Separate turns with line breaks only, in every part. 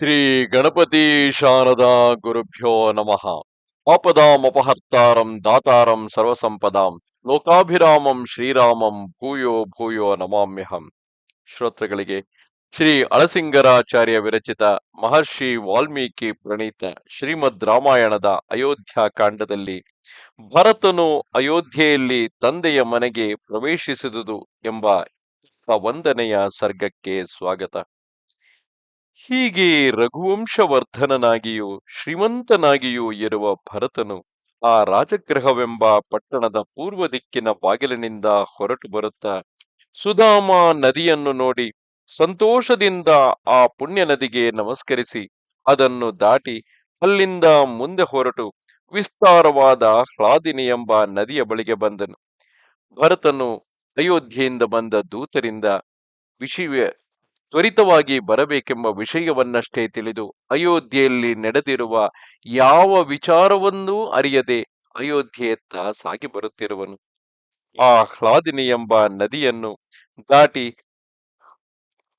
ಶ್ರೀ ಗಣಪತಿ ಶಾರದಾ ಗುರುಭ್ಯೋ ನಮಃ. ಆಪದಾಮಪಹರ್ತಾರಂ ದಾತಾರಂ ಸರ್ವಸಂಪದಾಂ ಲೋಕಾಭಿರಾಮಂ ಶ್ರೀರಾಮಂ ಭೂಯೋ ಭೂಯೋ ನಮಾಮ್ಯಹಂ. ಶ್ರೋತೃಗಳಿಗೆ ಶ್ರೀ ಅಳಸಿಂಗರಾಚಾರ್ಯ ವಿರಚಿತ ಮಹರ್ಷಿ ವಾಲ್ಮೀಕಿ ಪ್ರಣೀತ ಶ್ರೀಮದ್ ರಾಮಾಯಣದ ಅಯೋಧ್ಯ ಕಾಂಡದಲ್ಲಿ ಭರತನು ಅಯೋಧ್ಯೆಯಲ್ಲಿ ತಂದೆಯ ಮನೆಗೆ ಪ್ರವೇಶಿಸಿದುದು ಎಂಬ ವಂದನೆಯ ಸರ್ಗಕ್ಕೆ ಸ್ವಾಗತ. ಹೀಗೆ ರಘುವಂಶವರ್ಧನನಾಗಿಯೂ ಶ್ರೀಮಂತನಾಗಿಯೂ ಇರುವ ಭರತನು ಆ ರಾಜಗೃಹವೆಂಬ ಪಟ್ಟಣದ ಪೂರ್ವ ದಿಕ್ಕಿನ ಬಾಗಿಲಿನಿಂದ ಹೊರಟು ಬರುತ್ತಾ ಸುಧಾಮ ನದಿಯನ್ನು ನೋಡಿ ಸಂತೋಷದಿಂದ ಆ ಪುಣ್ಯ ನದಿಗೆ ನಮಸ್ಕರಿಸಿ ಅದನ್ನು ದಾಟಿ ಅಲ್ಲಿಂದ ಮುಂದೆ ಹೊರಟು ವಿಸ್ತಾರವಾದ ಹ್ಲಾದಿನಿ ಎಂಬ ನದಿಯ ಬಳಿಗೆ ಬಂದನು. ಭರತನು ಅಯೋಧ್ಯೆಯಿಂದ ಬಂದ ದೂತರಿಂದ ವಿಷಯ ತ್ವರಿತವಾಗಿ ಬರಬೇಕೆಂಬ ವಿಷಯವನ್ನಷ್ಟೇ ತಿಳಿದು ಅಯೋಧ್ಯೆಯಲ್ಲಿ ನಡೆದಿರುವ ಯಾವ ವಿಚಾರವನ್ನೂ ಅರಿಯದೆ ಅಯೋಧ್ಯೆಯತ್ತ ಸಾಗಿ ಬರುತ್ತಿರುವನು. ಆ ಹ್ಲಾದಿನಿ ಎಂಬ ನದಿಯನ್ನು ದಾಟಿ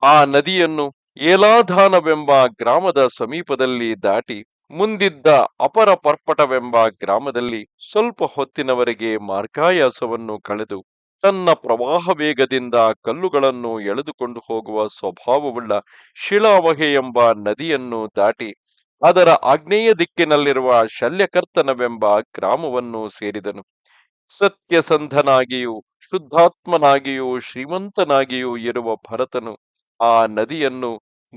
ಆ ನದಿಯನ್ನು ಏಲಾಧಾನವೆಂಬ ಗ್ರಾಮದ ಸಮೀಪದಲ್ಲಿ ದಾಟಿ ಮುಂದಿದ್ದ ಅಪರ ಪರ್ಪಟವೆಂಬ ಗ್ರಾಮದಲ್ಲಿ ಸ್ವಲ್ಪ ಹೊತ್ತಿನವರೆಗೆ ಮಾರ್ಗಾಯಾಸವನ್ನು ಕಳೆದು ತನ್ನ ಪ್ರವಾಹ ವೇಗದಿಂದ ಕಲ್ಲುಗಳನ್ನು ಎಳೆದುಕೊಂಡು ಹೋಗುವ ಸ್ವಭಾವವುಳ್ಳ ಶಿಲಾವಹೆ ಎಂಬ ನದಿಯನ್ನು ದಾಟಿ ಅದರ ಆಗ್ನೇಯ ದಿಕ್ಕಿನಲ್ಲಿರುವ ಶಲ್ಯಕರ್ತನವೆಂಬ ಗ್ರಾಮವನ್ನು ಸೇರಿದನು. ಸತ್ಯಸಂಧನಾಗಿಯೂ ಶುದ್ಧಾತ್ಮನಾಗಿಯೂ ಶ್ರೀಮಂತನಾಗಿಯೂ ಇರುವ ಭರತನು ಆ ನದಿಯನ್ನು,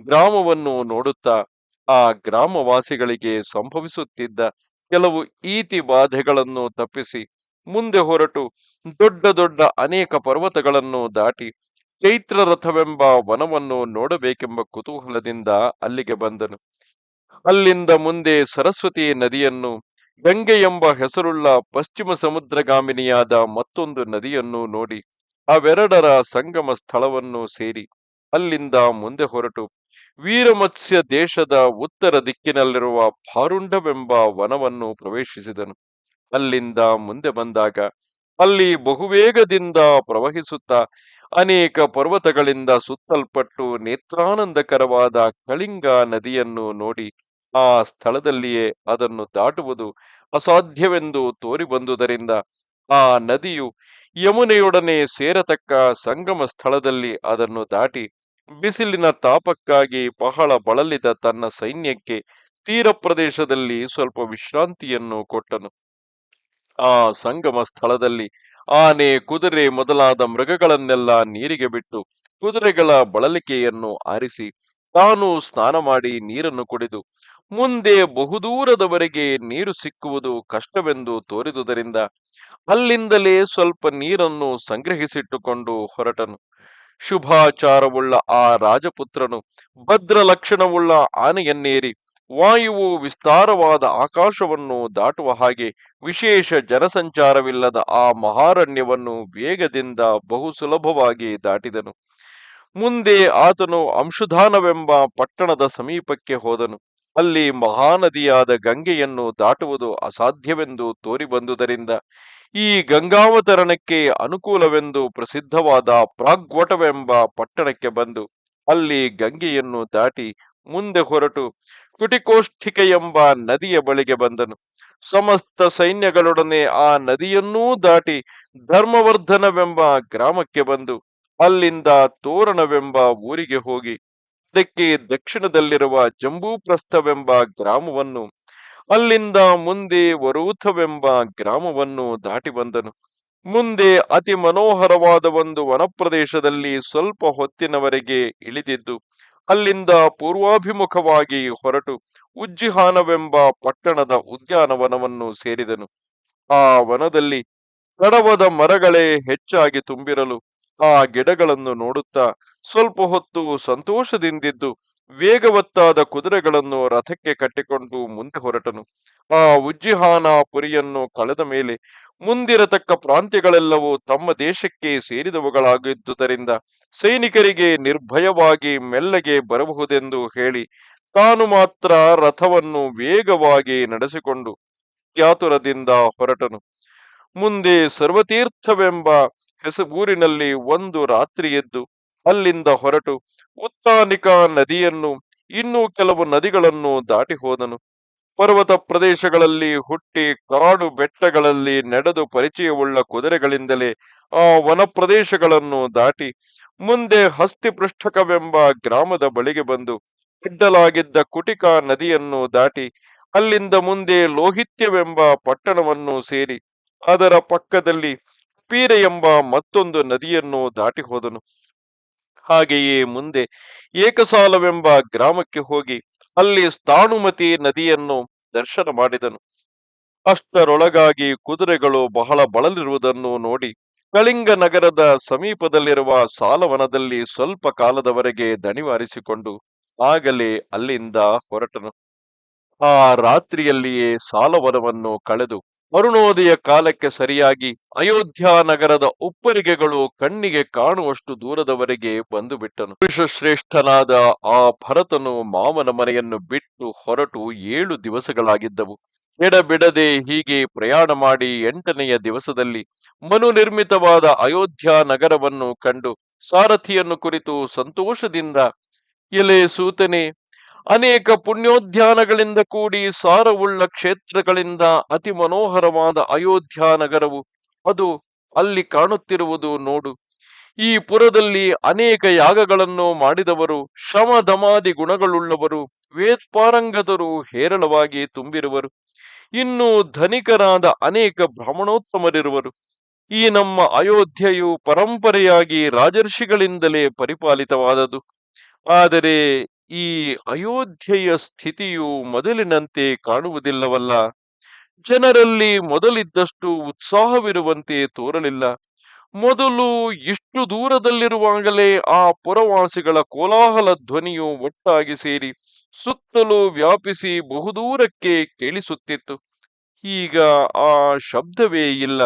ಗ್ರಾಮವನ್ನು ನೋಡುತ್ತಾ ಆ ಗ್ರಾಮವಾಸಿಗಳಿಗೆ ಸಂಭವಿಸುತ್ತಿದ್ದ ಕೆಲವು ಈತಿ ಬಾಧೆಗಳನ್ನು ತಪ್ಪಿಸಿ ಮುಂದೆ ಹೊರಟು ದೊಡ್ಡ ದೊಡ್ಡ ಅನೇಕ ಪರ್ವತಗಳನ್ನು ದಾಟಿ ಚೈತ್ರ ರಥವೆಂಬ ವನವನ್ನು ನೋಡಬೇಕೆಂಬ ಕುತೂಹಲದಿಂದ ಅಲ್ಲಿಗೆ ಬಂದನು. ಅಲ್ಲಿಂದ ಮುಂದೆ ಸರಸ್ವತಿ ನದಿಯನ್ನು, ಗಂಗೆ ಎಂಬ ಹೆಸರುಳ್ಳ ಪಶ್ಚಿಮ ಸಮುದ್ರಗಾಮಿನಿಯಾದ ಮತ್ತೊಂದು ನದಿಯನ್ನು ನೋಡಿ ಅವೆರಡರ ಸಂಗಮ ಸ್ಥಳವನ್ನು ಸೇರಿ ಅಲ್ಲಿಂದ ಮುಂದೆ ಹೊರಟು. ವೀರಮತ್ಸ್ಯ ದೇಶದ ಉತ್ತರ ದಿಕ್ಕಿನಲ್ಲಿರುವ ಭಾರುಂಡವೆಂಬ ವನವನ್ನು ಪ್ರವೇಶಿಸಿದನು. ಅಲ್ಲಿಂದ ಮುಂದೆ ಬಂದಾಗ ಅಲ್ಲಿ ಬಹುವೇಗದಿಂದ ಪ್ರವಹಿಸುತ್ತಾ ಅನೇಕ ಪರ್ವತಗಳಿಂದ ಸುತ್ತಲ್ಪಟ್ಟು ನೇತ್ರಾನಂದಕರವಾದ ಕಳಿಂಗ ನದಿಯನ್ನು ನೋಡಿ ಆ ಸ್ಥಳದಲ್ಲಿಯೇ ಅದನ್ನು ದಾಟುವುದು ಅಸಾಧ್ಯವೆಂದು ತೋರಿಬಂದುದರಿಂದ ಆ ನದಿಯು ಯಮುನೆಯೊಡನೆ ಸೇರತಕ್ಕ ಸಂಗಮ ಸ್ಥಳದಲ್ಲಿ ಅದನ್ನು ದಾಟಿ ಬಿಸಿಲಿನ ತಾಪಕ್ಕಾಗಿ ಬಹಳ ಬಳಲಿದ ತನ್ನ ಸೈನ್ಯಕ್ಕೆ ತೀರ ಪ್ರದೇಶದಲ್ಲಿ ಸ್ವಲ್ಪ ವಿಶ್ರಾಂತಿಯನ್ನು ಕೊಟ್ಟನು. ಆ ಸಂಗಮ ಸ್ಥಳದಲ್ಲಿ ಆನೆ, ಕುದುರೆ ಮೊದಲಾದ ಮೃಗಗಳನ್ನೆಲ್ಲ ನೀರಿಗೆ ಬಿಟ್ಟು ಕುದುರೆಗಳ ಬಳಲಿಕೆಯನ್ನು ಆರಿಸಿ ತಾನು ಸ್ನಾನ ಮಾಡಿ ನೀರನ್ನು ಕುಡಿದು ಮುಂದೆ ಬಹುದೂರದವರೆಗೆ ನೀರು ಸಿಕ್ಕುವುದು ಕಷ್ಟವೆಂದು ತೋರಿದುದರಿಂದ ಅಲ್ಲಿಂದಲೇ ಸ್ವಲ್ಪ ನೀರನ್ನು ಸಂಗ್ರಹಿಸಿಟ್ಟುಕೊಂಡು ಹೊರಟನು. ಶುಭಾಚಾರವುಳ್ಳ ಆ ರಾಜಪುತ್ರನು ಭದ್ರ ಲಕ್ಷಣವುಳ್ಳ ಆನೆಯನ್ನೇರಿ ವಾಯುವು ವಿಸ್ತಾರವಾದ ಆಕಾಶವನ್ನು ದಾಟುವ ಹಾಗೆ ವಿಶೇಷ ಜನಸಂಚಾರವಿಲ್ಲದ ಆ ಮಹಾರಣ್ಯವನ್ನು ವೇಗದಿಂದ ಬಹು ಸುಲಭವಾಗಿ ದಾಟಿದನು. ಮುಂದೆ ಆತನು ಅಂಶುಧಾನವೆಂಬ ಪಟ್ಟಣದ ಸಮೀಪಕ್ಕೆ ಹೋದನು. ಅಲ್ಲಿ ಮಹಾನದಿಯಾದ ಗಂಗೆಯನ್ನು ದಾಟುವುದು ಅಸಾಧ್ಯವೆಂದು ತೋರಿಬಂದುದರಿಂದ ಈ ಗಂಗಾವತರಣಕ್ಕೆ ಅನುಕೂಲವೆಂದು ಪ್ರಸಿದ್ಧವಾದ ಪ್ರಾಗ್ವಟವೆಂಬ ಪಟ್ಟಣಕ್ಕೆ ಬಂದು ಅಲ್ಲಿ ಗಂಗೆಯನ್ನು ದಾಟಿ ಮುಂದೆ ಹೊರಟು ಕುಟಿಕೋಷ್ಠಿಕೆ ಎಂಬ ನದಿಯ ಬಳಿಗೆ ಬಂದನು. ಸಮಸ್ತ ಸೈನ್ಯಗಳೊಡನೆ ಆ ನದಿಯನ್ನೂ ದಾಟಿ ಧರ್ಮವರ್ಧನವೆಂಬ ಗ್ರಾಮಕ್ಕೆ ಬಂದು ಅಲ್ಲಿಂದ ತೋರಣವೆಂಬ ಊರಿಗೆ ಹೋಗಿ, ಅದಕ್ಕೆ ದಕ್ಷಿಣದಲ್ಲಿರುವ ಜಂಬೂಪ್ರಸ್ಥವೆಂಬ ಗ್ರಾಮವನ್ನು, ಅಲ್ಲಿಂದ ಮುಂದೆ ವರೂಥವೆಂಬ ಗ್ರಾಮವನ್ನು ದಾಟಿ ಬಂದನು. ಮುಂದೆ ಅತಿ ಮನೋಹರವಾದ ಒಂದು ವನಪ್ರದೇಶದಲ್ಲಿ ಸ್ವಲ್ಪ ಹೊತ್ತಿನವರೆಗೆ ಇಳಿದಿದ್ದು ಅಲ್ಲಿಂದ ಪೂರ್ವಾಭಿಮುಖವಾಗಿ ಹೊರಟು ಉಜ್ಜಿಹಾನವೆಂಬ ಪಟ್ಟಣದ ಉದ್ಯಾನವನವನ್ನು ಸೇರಿದನು. ಆ ವನದಲ್ಲಿ ತಡವದ ಮರಗಳೇ ಹೆಚ್ಚಾಗಿ ತುಂಬಿರಲು ಆ ಗಿಡಗಳನ್ನು ನೋಡುತ್ತಾ ಸ್ವಲ್ಪ ಹೊತ್ತು ಸಂತೋಷದಿಂದಿದ್ದು ವೇಗವತ್ತಾದ ಕುದುರೆಗಳನ್ನು ರಥಕ್ಕೆ ಕಟ್ಟಿಕೊಂಡು ಮುಂದೆ ಹೊರಟನು. ಆ ಉಜ್ಜಿಹಾನ ಪುರಿಯನ್ನು ಕಳೆದ ಮೇಲೆ ಮುಂದಿರತಕ್ಕ ಪ್ರಾಂತ್ಯಗಳೆಲ್ಲವೂ ತಮ್ಮ ದೇಶಕ್ಕೆ ಸೇರಿದವುಗಳಾಗಿದ್ದುದರಿಂದ ಸೈನಿಕರಿಗೆ ನಿರ್ಭಯವಾಗಿ ಮೆಲ್ಲಗೆ ಬರಬಹುದೆಂದು ಹೇಳಿ ತಾನು ಮಾತ್ರ ರಥವನ್ನು ವೇಗವಾಗಿ ನಡೆಸಿಕೊಂಡು ಯಾತುರದಿಂದ ಹೊರಟನು. ಮುಂದೆ ಸರ್ವತೀರ್ಥವೆಂಬ ಹೆಸ ಊರಿನಲ್ಲಿ ಒಂದು ರಾತ್ರಿ ಎದ್ದು ಅಲ್ಲಿಂದ ಹೊರಟು ಉತ್ತಾನಿಕಾ ನದಿಯನ್ನು, ಇನ್ನೂ ಕೆಲವು ನದಿಗಳನ್ನು ದಾಟಿ ಹೋದನು. ಪರ್ವತ ಪ್ರದೇಶಗಳಲ್ಲಿ ಹುಟ್ಟಿ ಕಾಡು ಬೆಟ್ಟಗಳಲ್ಲಿ ನಡೆದು ಪರಿಚಯವುಳ್ಳ ಕುದುರೆಗಳಿಂದಲೇ ಆ ವನ ಪ್ರದೇಶಗಳನ್ನು ದಾಟಿ ಮುಂದೆ ಹಸ್ತಿಪೃಷ್ಠಕವೆಂಬ ಗ್ರಾಮದ ಬಳಿಗೆ ಬಂದು ಇಡ್ಡಲಾಗಿದ್ದ ಕುಟಿಕಾ ನದಿಯನ್ನು ದಾಟಿ ಅಲ್ಲಿಂದ ಮುಂದೆ ಲೋಹಿತ್ಯವೆಂಬ ಪಟ್ಟಣವನ್ನು ಸೇರಿ ಅದರ ಪಕ್ಕದಲ್ಲಿ ಪೀರೆ ಎಂಬ ಮತ್ತೊಂದು ನದಿಯನ್ನು ದಾಟಿ ಹೋದನು. ಹಾಗೆಯೇ ಮುಂದೆ ಏಕಸಾಲವೆಂಬ ಗ್ರಾಮಕ್ಕೆ ಹೋಗಿ ಅಲ್ಲಿ ಸ್ಥಾಣುಮತಿ ನದಿಯನ್ನು ದರ್ಶನ ಮಾಡಿದನು. ಅಷ್ಟರೊಳಗಾಗಿ ಕುದುರೆಗಳು ಬಹಳ ಬಳಲಿರುವುದನ್ನು ನೋಡಿ ಕಳಿಂಗ ನಗರದ ಸಮೀಪದಲ್ಲಿರುವ ಸಾಲವನದಲ್ಲಿ ಸ್ವಲ್ಪ ಕಾಲದವರೆಗೆ ದಣಿವಾರಿಸಿಕೊಂಡು ಆಗಲೇ ಅಲ್ಲಿಂದ ಹೊರಟನು. ಆ ರಾತ್ರಿಯಲ್ಲಿಯೇ ಸಾಲವನವನ್ನು ಕಳೆದು ಅರುಣೋದಯ ಕಾಲಕ್ಕೆ ಸರಿಯಾಗಿ ಅಯೋಧ್ಯ ನಗರದ ಉಪ್ಪರಿಗೆಗಳು ಕಣ್ಣಿಗೆ ಕಾಣುವಷ್ಟು ದೂರದವರೆಗೆ ಬಂದು ಬಿಟ್ಟನು ಶ್ರೇಷ್ಠನಾದ ಆ ಭರತನು ಮಾವನ ಮನೆಯನ್ನು ಬಿಟ್ಟು ಹೊರಟು ಏಳು ದಿವಸಗಳಾಗಿದ್ದವು. ಎಡಬಿಡದೆ ಹೀಗೆ ಪ್ರಯಾಣ ಮಾಡಿ ಎಂಟನೆಯ ದಿವಸದಲ್ಲಿ ಮನು ನಿರ್ಮಿತವಾದ ಅಯೋಧ್ಯ ನಗರವನ್ನು ಕಂಡು ಸಾರಥಿಯನ್ನು ಕುರಿತು ಸಂತೋಷದಿಂದ, ಎಲೆ ಸೂತನೆ ಅನೇಕ ಪುಣ್ಯೋದ್ಯಾನಗಳಿಂದ ಕೂಡಿ ಸಾರವುಳ್ಳ ಕ್ಷೇತ್ರಗಳಿಂದ ಅತಿ ಮನೋಹರವಾದ ಅಯೋಧ್ಯ ನಗರವು ಅದು ಅಲ್ಲಿ ಕಾಣುತ್ತಿರುವುದು ನೋಡು. ಈ ಪುರದಲ್ಲಿ ಅನೇಕ ಯಾಗಗಳನ್ನು ಮಾಡಿದವರು ಶ್ರಮ ದಮಾದಿ ಗುಣಗಳುಳ್ಳವರು ವೇತ್ಪಾರಂಗತರು ಹೇರಳವಾಗಿ ತುಂಬಿರುವರು. ಇನ್ನು ಧನಿಕರಾದ ಅನೇಕ ಬ್ರಾಹ್ಮಣೋತ್ತಮರಿರುವರು. ಈ ನಮ್ಮ ಅಯೋಧ್ಯೆಯು ಪರಂಪರೆಯಾಗಿ ರಾಜರ್ಷಿಗಳಿಂದಲೇ ಪರಿಪಾಲಿತವಾದದು. ಆದರೆ ಈ ಅಯೋಧ್ಯೆಯ ಸ್ಥಿತಿಯು ಮೊದಲಿನಂತೆ ಕಾಣುವುದಿಲ್ಲವಲ್ಲ. ಜನರಲ್ಲಿ ಮೊದಲಿದ್ದಷ್ಟು ಉತ್ಸಾಹವಿರುವಂತೆ ತೋರಲಿಲ್ಲ. ಮೊದಲು ಇಷ್ಟು ದೂರದಲ್ಲಿರುವಾಗಲೇ ಆ ಪುರವಾಸಿಗಳ ಕೋಲಾಹಲ ಧ್ವನಿಯು ಒಟ್ಟಾಗಿ ಸೇರಿ ಸುತ್ತಲೂ ವ್ಯಾಪಿಸಿ ಬಹುದೂರಕ್ಕೆ ಕೇಳಿಸುತ್ತಿತ್ತು. ಈಗ ಆ ಶಬ್ದವೇ ಇಲ್ಲ.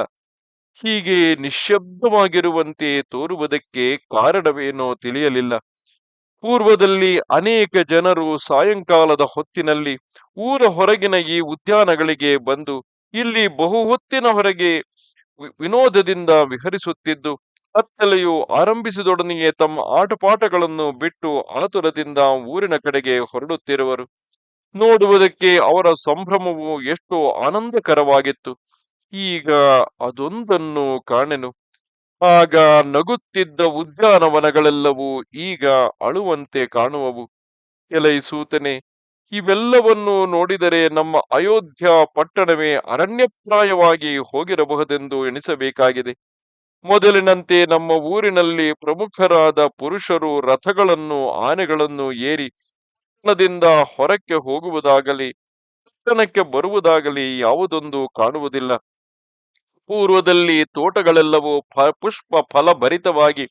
ಹೀಗೆ ನಿಶ್ಶಬ್ದವಾಗಿರುವಂತೆ ತೋರುವುದಕ್ಕೆ ಕಾರಣವೇನೋ ತಿಳಿಯಲಿಲ್ಲ. ಪೂರ್ವದಲ್ಲಿ ಅನೇಕ ಜನರು ಸಾಯಂಕಾಲದ ಹೊತ್ತಿನಲ್ಲಿ ಊರ ಹೊರಗಿನ ಈ ಉದ್ಯಾನಗಳಿಗೆ ಬಂದು ಇಲ್ಲಿ ಬಹು ಹೊತ್ತಿನ ಹೊರಗೆ ವಿನೋದದಿಂದ ವಿಹರಿಸುತ್ತಿದ್ದು ಕತ್ತಲೆಯು ಆರಂಭಿಸಿದೊಡನೆಯೇ ತಮ್ಮ ಆಟಪಾಠಗಳನ್ನು ಬಿಟ್ಟು ಆತುರದಿಂದ ಊರಿನ ಕಡೆಗೆ ಹೊರಡುತ್ತಿರುವರು. ನೋಡುವುದಕ್ಕೆ ಅವರ ಸಂಭ್ರಮವು ಎಷ್ಟು ಆನಂದಕರವಾಗಿತ್ತು. ಈಗ ಅದೊಂದನ್ನು ಕಾಣೆನು. ಆಗ ನಗುತ್ತಿದ್ದ ಉದ್ಯಾನವನಗಳೆಲ್ಲವೂ ಈಗ ಅಳುವಂತೆ ಕಾಣುವವು. ಎಲೈ ಸೂತನೆ, ಇವೆಲ್ಲವನ್ನು ನೋಡಿದರೆ ನಮ್ಮ ಅಯೋಧ್ಯ ಪಟ್ಟಣವೇ ಅರಣ್ಯಪ್ರಾಯವಾಗಿ ಹೋಗಿರಬಹುದೆಂದು ಎಣಿಸಬೇಕಾಗಿದೆ. ಮೊದಲಿನಂತೆ ನಮ್ಮ ಊರಿನಲ್ಲಿ ಪ್ರಮುಖರಾದ ಪುರುಷರು ರಥಗಳನ್ನು, ಆನೆಗಳನ್ನು ಏರಿ ಪಟ್ಟಣದಿಂದ ಹೊರಕ್ಕೆ ಹೋಗುವುದಾಗಲಿ, ಪಟ್ಟಣಕ್ಕೆ ಬರುವುದಾಗಲಿ ಯಾವುದೊಂದು ಕಾಣುವುದಿಲ್ಲ. ಪೂರ್ವದಲ್ಲಿ ತೋಟಗಳೆಲ್ಲವೂ ಪುಷ್ಪ ಫಲಭರಿತವಾಗಿ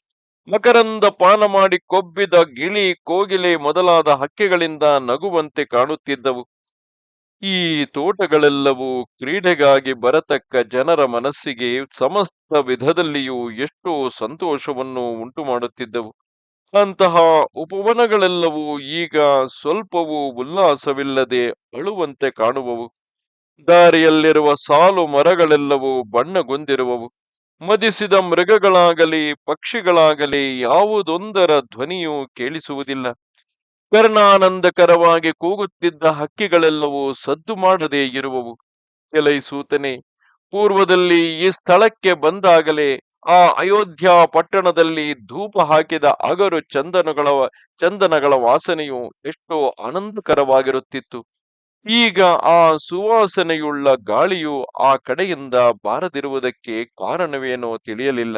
ಮಕರಂದ ಪಾನ ಮಾಡಿ ಕೊಬ್ಬಿದ ಗಿಳಿ ಕೋಗಿಲೆ ಮೊದಲಾದ ಹಕ್ಕಿಗಳಿಂದ ನಗುವಂತೆ ಕಾಣುತ್ತಿದ್ದವು. ಈ ತೋಟಗಳೆಲ್ಲವೂ ಕ್ರೀಡೆಗಾಗಿ ಬರತಕ್ಕ ಜನರ ಮನಸ್ಸಿಗೆ ಸಮಸ್ತ ವಿಧದಲ್ಲಿಯೂ ಎಷ್ಟೋ ಸಂತೋಷವನ್ನು ಉಂಟು ಮಾಡುತ್ತಿದ್ದವು ಅಂತಹ ಉಪವನಗಳೆಲ್ಲವೂ ಈಗ ಸ್ವಲ್ಪವೂ ಉಲ್ಲಾಸವಿಲ್ಲದೆ ಅಳುವಂತೆ ಕಾಣುವವು. ದಾರಿಯಲ್ಲಿರುವ ಸಾಲು ಮರಗಳೆಲ್ಲವೂ ಬಣ್ಣಗೊಂದಿರುವವು ಮದಿಸಿದ ಮೃಗಗಳಾಗಲಿ, ಪಕ್ಷಿಗಳಾಗಲಿ ಯಾವುದೊಂದರ ಧ್ವನಿಯೂ ಕೇಳಿಸುವುದಿಲ್ಲ. ಕರ್ಣಾನಂದಕರವಾಗಿ ಕೂಗುತ್ತಿದ್ದ ಹಕ್ಕಿಗಳೆಲ್ಲವೂ ಸದ್ದು ಮಾಡದೇ ಇರುವವು. ಎಲೈ ಸೂತನೆ, ಪೂರ್ವದಲ್ಲಿ ಈ ಸ್ಥಳಕ್ಕೆ ಬಂದಾಗಲೇ ಆ ಅಯೋಧ್ಯ ಪಟ್ಟಣದಲ್ಲಿ ಧೂಪ ಹಾಕಿದ ಅಗರು ಚಂದನಗಳ ಚಂದನಗಳ ವಾಸನೆಯು ಎಷ್ಟೋ ಆನಂದಕರವಾಗಿರುತ್ತಿತ್ತು. ಈಗ ಆ ಸುವಾಸನೆಯುಳ್ಳ ಗಾಳಿಯು ಆ ಕಡೆಯಿಂದ ಬಾರದಿರುವುದಕ್ಕೆ ಕಾರಣವೇನೋ ತಿಳಿಯಲಿಲ್ಲ.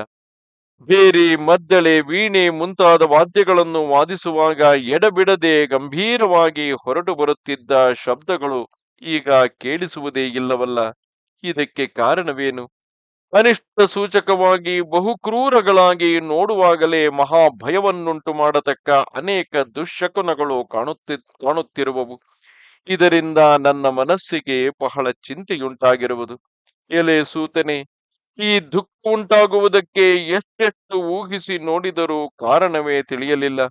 ಬೇರೆ, ಮದ್ದಳೆ, ವೀಣೆ ಮುಂತಾದ ವಾದ್ಯಗಳನ್ನು ವಾದಿಸುವಾಗ ಎಡಬಿಡದೆ ಗಂಭೀರವಾಗಿ ಹೊರಟು ಬರುತ್ತಿದ್ದ ಶಬ್ದಗಳು ಈಗ ಕೇಳಿಸುವುದೇ ಇಲ್ಲವಲ್ಲ. ಇದಕ್ಕೆ ಕಾರಣವೇನು? ಅನಿಷ್ಟ ಸೂಚಕವಾಗಿ ಬಹು ಕ್ರೂರಗಳಾಗಿ ನೋಡುವಾಗಲೇ ಮಹಾಭಯವನ್ನುಂಟು ಮಾಡತಕ್ಕ ಅನೇಕ ದುಶ್ಶಕುನಗಳು ಕಾಣುತ್ತಿ, ಕಾಣುತ್ತಿರುವವು. ಇದರಿಂದ ನನ್ನ ಮನಸ್ಸಿಗೆ ಬಹಳ ಚಿಂತೆಯುಂಟಾಗಿರುವುದು. ಎಲೆ ಸೂತನೆ, ಈ ದುಃಖ ಉಂಟಾಗುವುದಕ್ಕೆ ಎಷ್ಟೆಷ್ಟು ಊಹಿಸಿ ನೋಡಿದರೂ ಕಾರಣವೇ ತಿಳಿಯಲಿಲ್ಲ.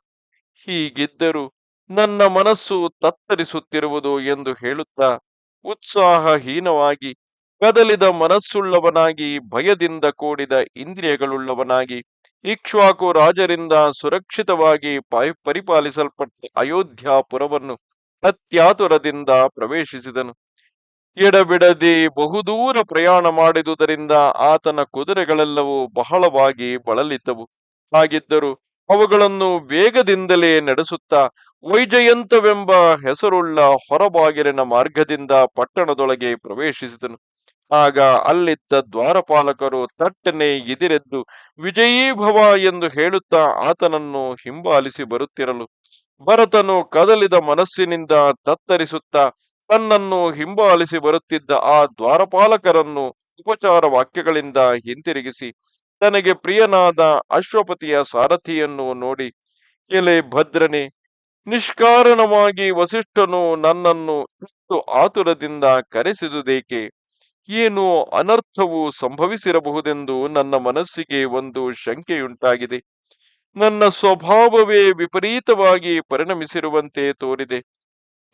ಹೀಗಿದ್ದರೂ ನನ್ನ ಮನಸ್ಸು ತತ್ತರಿಸುತ್ತಿರುವುದು ಎಂದು ಹೇಳುತ್ತಾ ಉತ್ಸಾಹಹೀನವಾಗಿ ಕದಲಿದ ಮನಸ್ಸುಳ್ಳವನಾಗಿ, ಭಯದಿಂದ ಕೂಡಿದ ಇಂದ್ರಿಯಗಳುಳ್ಳವನಾಗಿ, ಇಕ್ಷ್ವಾಕು ರಾಜರಿಂದ ಸುರಕ್ಷಿತವಾಗಿ ಪರಿ- ಪರಿಪಾಲಿಸಲ್ಪಟ್ಟ ಅಯೋಧ್ಯಾಪುರವನ್ನು ಅತ್ಯಾತುರದಿಂದ ಪ್ರವೇಶಿಸಿದನು. ಎಡಬಿಡದೆ ಬಹುದೂರ ಪ್ರಯಾಣ ಮಾಡಿದುದರಿಂದ ಆತನ ಕುದುರೆಗಳೆಲ್ಲವೂ ಬಹಳವಾಗಿ ಬಳಲಿದ್ದವು ಹಾಗಿದ್ದರೂ ಅವುಗಳನ್ನು ವೇಗದಿಂದಲೇ ನಡೆಸುತ್ತಾ ವೈಜಯಂತವೆಂಬ ಹೆಸರುಳ್ಳ ಹೊರಬಾಗಿಲಿನ ಮಾರ್ಗದಿಂದ ಪಟ್ಟಣದೊಳಗೆ ಪ್ರವೇಶಿಸಿದನು. ಆಗ ಅಲ್ಲಿದ್ದ ದ್ವಾರಪಾಲಕರು ತಟ್ಟನೆ ಎದಿರೆದ್ದು, ವಿಜಯೀಭವ ಎಂದು ಹೇಳುತ್ತಾ ಆತನನ್ನು ಹಿಂಬಾಲಿಸಿ ಬರುತ್ತಿರಲು ಭರತನು ಕದಲಿದ ಮನಸ್ಸಿನಿಂದ ತತ್ತರಿಸುತ್ತಾ ತನ್ನನ್ನು ಹಿಂಬಾಲಿಸಿ ಬರುತ್ತಿದ್ದ ಆ ದ್ವಾರಪಾಲಕರನ್ನು ಉಪಚಾರ ವಾಕ್ಯಗಳಿಂದ ಹಿಂತಿರುಗಿಸಿ ತನಗೆ ಪ್ರಿಯನಾದ ಅಶ್ವಪತಿಯ ಸಾರಥಿಯನ್ನು ನೋಡಿ ಎಲೆ ಭದ್ರನೆ, ನಿಷ್ಕಾರಣವಾಗಿ ವಸಿಷ್ಠನು ನನ್ನನ್ನು ಇಷ್ಟು ಆತುರದಿಂದ ಕರೆಸಿದುದೇಕೆ? ಏನು ಅನರ್ಥವು ಸಂಭವಿಸಿರಬಹುದೆಂದು ನನ್ನ ಮನಸ್ಸಿಗೆ ಒಂದು ಶಂಕೆಯುಂಟಾಗಿದೆ. ನನ್ನ ಸ್ವಭಾವವೇ ವಿಪರೀತವಾಗಿ ಪರಿಣಮಿಸಿರುವಂತೆ ತೋರಿದೆ.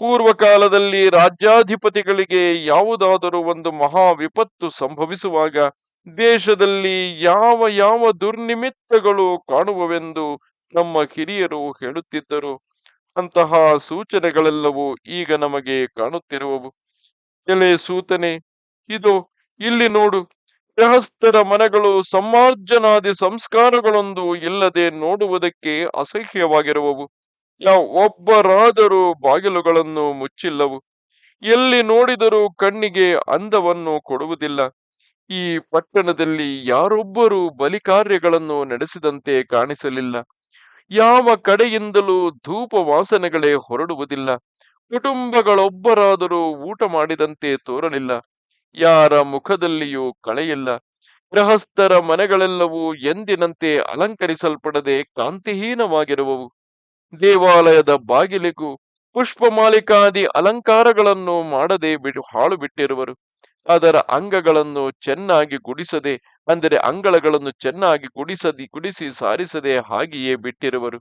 ಪೂರ್ವಕಾಲದಲ್ಲಿ ರಾಜ್ಯಾಧಿಪತಿಗಳಿಗೆ ಯಾವುದಾದರೂ ಒಂದು ಮಹಾ ವಿಪತ್ತು ಸಂಭವಿಸುವಾಗ ದೇಶದಲ್ಲಿ ಯಾವ ಯಾವ ದುರ್ನಿಮಿತ್ತಗಳು ಕಾಣುವವೆಂದು ನಮ್ಮ ಹಿರಿಯರು ಹೇಳುತ್ತಿದ್ದರು. ಅಂತಹ ಸೂಚನೆಗಳೆಲ್ಲವೂ ಈಗ ನಮಗೆ ಕಾಣುತ್ತಿರುವವು. ಎಲೆ ಸೂತನೆ, ಇದು, ಇಲ್ಲಿ ನೋಡು ಗೃಹಸ್ಥರ ಮನೆಗಳು ಸಮಾರ್ಜನಾದಿ ಸಂಸ್ಕಾರಗಳೊಂದು ಇಲ್ಲದೆ ನೋಡುವುದಕ್ಕೆ ಅಸಹ್ಯವಾಗಿರುವವು. ಯಾವ ಒಬ್ಬರಾದರೂ ಬಾಗಿಲುಗಳನ್ನು ಮುಚ್ಚಿಲ್ಲವು. ಎಲ್ಲಿ ನೋಡಿದರೂ ಕಣ್ಣಿಗೆ ಅಂದವನ್ನು ಕೊಡುವುದಿಲ್ಲ. ಈ ಪಟ್ಟಣದಲ್ಲಿ ಯಾರೊಬ್ಬರೂ ಬಲಿ ಕಾರ್ಯಗಳನ್ನು ನಡೆಸಿದಂತೆ ಕಾಣಿಸಲಿಲ್ಲ. ಯಾವ ಕಡೆಯಿಂದಲೂ ಧೂಪ ವಾಸನೆಗಳೇ ಹೊರಡುವುದಿಲ್ಲ. ಕುಟುಂಬಗಳೊಬ್ಬರಾದರೂ ಊಟ ಮಾಡಿದಂತೆ ತೋರಲಿಲ್ಲ. ಯಾರ ಮುಖದಲ್ಲಿಯೂ ಕಳೆಯಿಲ್ಲ. ಗೃಹಸ್ಥರ ಮನೆಗಳೆಲ್ಲವೂ ಎಂದಿನಂತೆ ಅಲಂಕರಿಸಲ್ಪಡದೆ ಕಾಂತಿಹೀನವಾಗಿರುವವು. ದೇವಾಲಯದ ಬಾಗಿಲಿಗೂ ಪುಷ್ಪಮಾಲಿಕಾದಿ ಅಲಂಕಾರಗಳನ್ನು ಮಾಡದೆ ಬಿಡು ಹಾಳು ಬಿಟ್ಟಿರುವರು ಅದರ ಅಂಗಗಳನ್ನು ಚೆನ್ನಾಗಿ ಗುಡಿಸದೆ, ಅಂದರೆ ಅಂಗಳಗಳನ್ನು ಚೆನ್ನಾಗಿ ಗುಡಿಸದಿ, ಗುಡಿಸಿ ಸಾರಿಸದೆ ಹಾಗೆಯೇ ಬಿಟ್ಟಿರುವರು.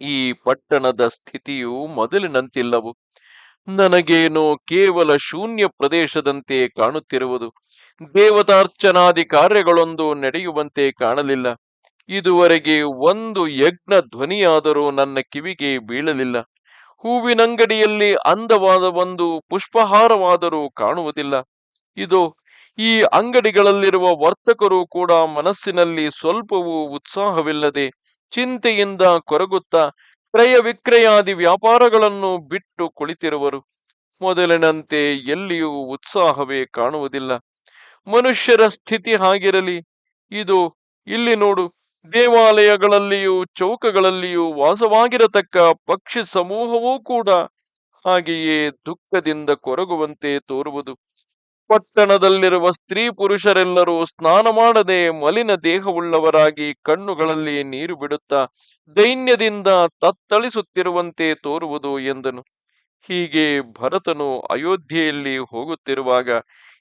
ಈ ಪಟ್ಟಣದ ಸ್ಥಿತಿಯು ಮೊದಲಿನಂತಿಲ್ಲವು. ನನಗೇನೋ ಕೇವಲ ಶೂನ್ಯ ಪ್ರದೇಶದಂತೆ ಕಾಣುತ್ತಿರುವುದು. ದೇವತಾರ್ಚನಾದಿ ಕಾರ್ಯಗಳೊಂದು ನಡೆಯುವಂತೆ ಕಾಣಲಿಲ್ಲ. ಇದುವರೆಗೆ ಒಂದು ಯಜ್ಞ ಧ್ವನಿಯಾದರೂ ನನ್ನ ಕಿವಿಗೆ ಬೀಳಲಿಲ್ಲ. ಹೂವಿನಂಗಡಿಯಲ್ಲಿ ಅಂದವಾದ ಒಂದು ಪುಷ್ಪಹಾರವಾದರೂ ಕಾಣುವುದಿಲ್ಲ. ಇದು, ಈ ಅಂಗಡಿಗಳಲ್ಲಿರುವ ವರ್ತಕರು ಕೂಡ ಮನಸ್ಸಿನಲ್ಲಿ ಸ್ವಲ್ಪವೂ ಉತ್ಸಾಹವಿಲ್ಲದೆ ಚಿಂತೆಯಿಂದ ಕೊರಗುತ್ತಾ ಕ್ರಯ ವಿಕ್ರಯಾದಿ ವ್ಯಾಪಾರಗಳನ್ನು ಬಿಟ್ಟು ಕುಳಿತಿರುವರು. ಮೊದಲಿನಂತೆ ಎಲ್ಲಿಯೂ ಉತ್ಸಾಹವೇ ಕಾಣುವುದಿಲ್ಲ. ಮನುಷ್ಯರ ಸ್ಥಿತಿ ಹಾಗಿರಲಿ. ಇದು ಇಲ್ಲಿ ನೋಡು. ದೇವಾಲಯಗಳಲ್ಲಿಯೂ ಚೌಕಗಳಲ್ಲಿಯೂ ವಾಸವಾಗಿರತಕ್ಕ ಪಕ್ಷಿ ಸಮೂಹವೂ ಕೂಡ ಹಾಗೆಯೇ ದುಃಖದಿಂದ ಕೊರಗುವಂತೆ ತೋರುವುದು. ಪಟ್ಟಣದಲ್ಲಿರುವ ಸ್ತ್ರೀ ಪುರುಷರೆಲ್ಲರೂ ಸ್ನಾನ ಮಾಡದೆ ಮಲಿನ ದೇಹವುಳ್ಳವರಾಗಿ ಕಣ್ಣುಗಳಲ್ಲಿ ನೀರು ಬಿಡುತ್ತಾ ದೈನ್ಯದಿಂದ ತತ್ತಳಿಸುತ್ತಿರುವಂತೆ ತೋರುವುದು ಎಂದನು. ಹೀಗೆ ಭರತನು ಅಯೋಧ್ಯೆಯಲ್ಲಿ ಹೋಗುತ್ತಿರುವಾಗ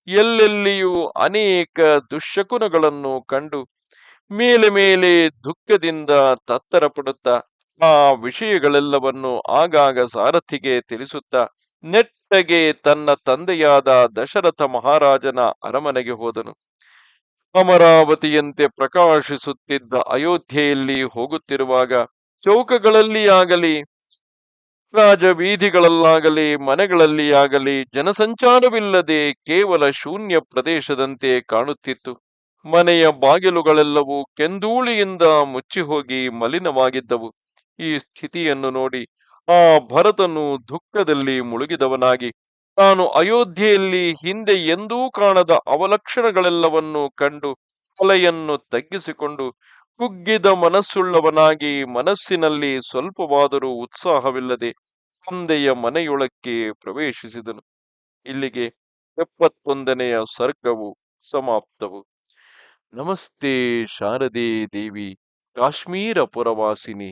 ಎಲ್ಲೆಲ್ಲಿಯೂ ಅನೇಕ ದುಶ್ಶಕುನಗಳನ್ನು ಕಂಡು ಮೇಲೆ ಮೇಲೆ ದುಃಖದಿಂದ ತತ್ತರ ಪಡುತ್ತಾ ಆ ವಿಷಯಗಳೆಲ್ಲವನ್ನು ಆಗಾಗ ಸಾರಥಿಗೆ ತಿಳಿಸುತ್ತಾ ನೆಟ್ಟಗೆ ತನ್ನ ತಂದೆಯಾದ ದಶರಥ ಮಹಾರಾಜನ ಅರಮನೆಗೆ ಹೋದನು. ಅಮರಾವತಿಯಂತೆ ಪ್ರಕಾಶಿಸುತ್ತಿದ್ದ ಅಯೋಧ್ಯೆಯಲ್ಲಿ ಹೋಗುತ್ತಿರುವಾಗ ಚೌಕಗಳಲ್ಲಿ ಆಗಲಿ ರಾಜಬೀದಿಗಳಲ್ಲಾಗಲಿ ಮನೆಗಳಲ್ಲಿ ಆಗಲಿ ಜನಸಂಚಾರವಿಲ್ಲದೆ ಕೇವಲ ಶೂನ್ಯ ಪ್ರದೇಶದಂತೆ ಕಾಣುತ್ತಿತ್ತು. ಮನೆಯ ಬಾಗಿಲುಗಳೆಲ್ಲವೂ ಕೆಂದೂಳಿಯಿಂದ ಮುಚ್ಚಿಹೋಗಿ ಮಲಿನವಾಗಿದ್ದವು. ಈ ಸ್ಥಿತಿಯನ್ನು ನೋಡಿ ಆ ಭರತನು ದುಃಖದಲ್ಲಿ ಮುಳುಗಿದವನಾಗಿ, ತಾನು ಅಯೋಧ್ಯೆಯಲ್ಲಿ ಹಿಂದೆ ಎಂದೂ ಕಾಣದ ಅವಲಕ್ಷಣಗಳೆಲ್ಲವನ್ನು ಕಂಡು ತಲೆಯನ್ನು ತಗ್ಗಿಸಿಕೊಂಡು ಕುಗ್ಗಿದ ಮನಸ್ಸುಳ್ಳವನಾಗಿ ಮನಸ್ಸಿನಲ್ಲಿ ಸ್ವಲ್ಪವಾದರೂ ಉತ್ಸಾಹವಿಲ್ಲದೆ ತಂದೆಯ ಮನೆಯೊಳಕ್ಕೆ ಪ್ರವೇಶಿಸಿದನು. ಇಲ್ಲಿಗೆ ಎಪ್ಪತ್ತೊಂದನೆಯ ಸರ್ಗವು ಸಮಾಪ್ತವು. ನಮಸ್ತೆ ಶಾರದೆ ದೇವಿ, ಕಾಶ್ಮೀರ ಪುರವಾಸಿನಿ.